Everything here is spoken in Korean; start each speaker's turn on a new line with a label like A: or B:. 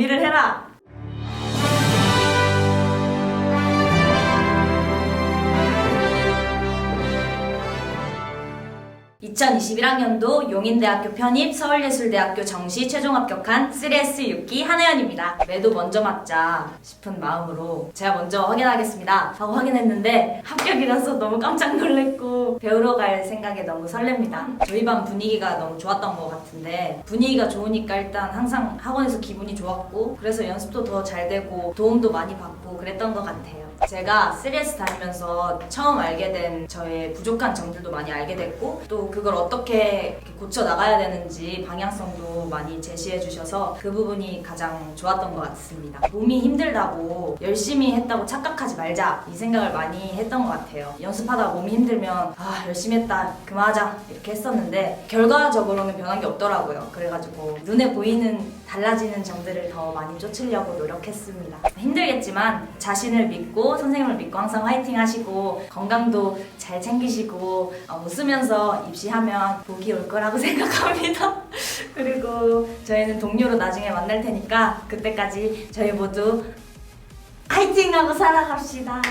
A: 정리를 해라. 2021학년도 용인대학교 편입 서울예술대학교 정시 최종 합격한 3S 6기 한혜연입니다. 매도 먼저 맞자 싶은 마음으로 제가 먼저 확인하겠습니다 하고 확인했는데 합격이라서 너무 깜짝 놀랐고 배우러 갈 생각에 너무 설렙니다. 저희 반 분위기가 너무 좋았던 것 같은데 분위기가 좋으니까 일단 항상 학원에서 기분이 좋았고 그래서 연습도 더 잘 되고 도움도 많이 받고 그랬던 것 같아요. 제가 3S 다니면서 처음 알게 된 저의 부족한 점들도 많이 알게 됐고 또그 걸 어떻게 고쳐 나가야 되는지 방향성도 많이 제시해 주셔서 그 부분이 가장 좋았던 것 같습니다. 몸이 힘들다고 열심히 했다고 착각하지 말자 이 생각을 많이 했던 것 같아요. 연습하다 몸이 힘들면 아 열심히 했다 그만하자 이렇게 했었는데 결과적으로는 변한 게 없더라고요. 그래가지고 눈에 보이는 달라지는 점들을 더 많이 쫓으려고 노력했습니다. 힘들겠지만 자신을 믿고 선생님을 믿고 항상 화이팅 하시고 건강도 잘 챙기시고 어, 웃으면서 입시 하면 복이 올 거라고 생각합니다. 그리고 저희는 동료로 나중에 만날 테니까 그때까지 저희 모두 화이팅하고 살아갑시다.